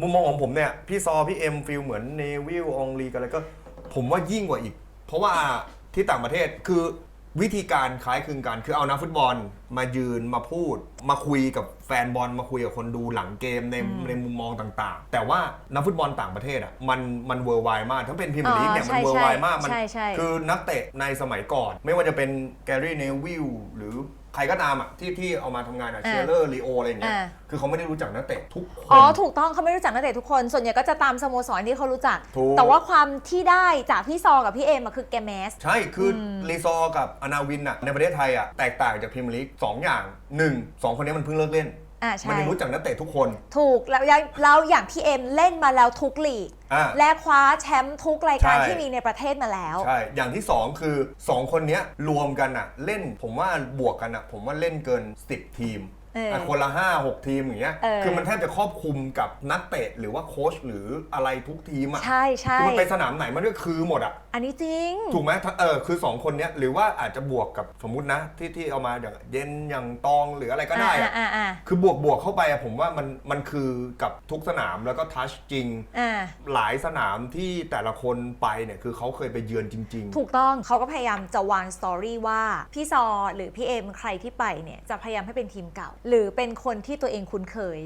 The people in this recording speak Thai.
มุมมองของผมเนี่ย พี่ซอพี่เอ็มฟิลเหมือนเนวิลองลีกันแล้วก็ ผมว่ายิ่งกว่าอีก เพราะว่าที่ต่างประเทศคือวิธีการคล้ายคลึงกันคือเอานักฟุตบอลมายืนมาพูด มาคุยกับแฟนบอลมาคุยกับคนดูหลังเกมในในมุมมองต่างๆ แต่ว่านักฟุตบอลต่างประเทศอะมันมันเวอร์ไวมากทั้งเป็นพรีเมียร์ลีกเนี่ยอ๋อมันเวอร์ไวมากมันใช่ใช่คือนักเตะในสมัยก่อน ไม่ว่าจะเป็นแกรี่เนวิลหรือ ใครก็ตามอะที่ที่เอามาทำงานอะเชลเลอร์ลีโออะไรอย่างเงี้ยอ่า คือเขาไม่ได้รู้จักนักเตะทุกคน อ๋อ ถูกต้องเขาไม่รู้จักนักเตะทุกคน ส่วนใหญ่ก็จะตามสโมสรที่เขารู้จัก ถูก แต่ว่าความที่ได้จากพี่ซอกับพี่เอ็มอะคือแกแมส ใช่ คืออรีซอร์กับอนาวินอะในประเทศไทยอะแตกต่างจากพรีเมียร์ลีกสองอย่างหนึ่งสองคนนี้มันเพิ่งเลิกเล่น อ่ามัใช่ยังรู้จักนักเตะทุกคน ถูกแล้วแล้วแล้วอย่างพี่เอ็มเล่นมาแล้วทุกลีก อ่า และคว้าแชมป์ทุกรายการใช่ ที่มีในประเทศมาแล้ว ใช่ อย่างที่ 2 คือ 2 คนเนี้ยรวมกันอะเล่นผมว่าบวกกันอะผมว่าเล่นเกิน 10 ทีม เอออะคนละ5 6ทีมอย่างเงี้ยเออ คือมันแทบจะครอบคลุมกับนักเตะหรือว่าโค้ชหรืออะไรทุกทีมอะใช่ใช่คือมันไปสนามไหนมันก็คือหมดอะอันนี้จริง ถูกไหมถ้าเออคือ 2 คนเนี้ยหรือว่าอาจจะบวกกับสมมุตินะ ที่ที่เอามาอย่างเย็นอย่างตองหรืออะไรก็ได้อะอ่าอ่าคือบวกบวกเข้าไปอะผมว่ามันมันคือกับทุกสนามแล้วก็ทัชจริง อ่า หลายสนามที่แต่ละคนไปเนี่ยคือเขาเคยไปเยือนจริงถูกต้องเขาก็พยายามจะวางสตอรี่ว่า พี่ซอหรือพี่เอ็มใครที่ไปเนี่ย จะพยายามให้เป็นทีมเก่าหรือเป็นคนที่ตัวเองคุ้นเคย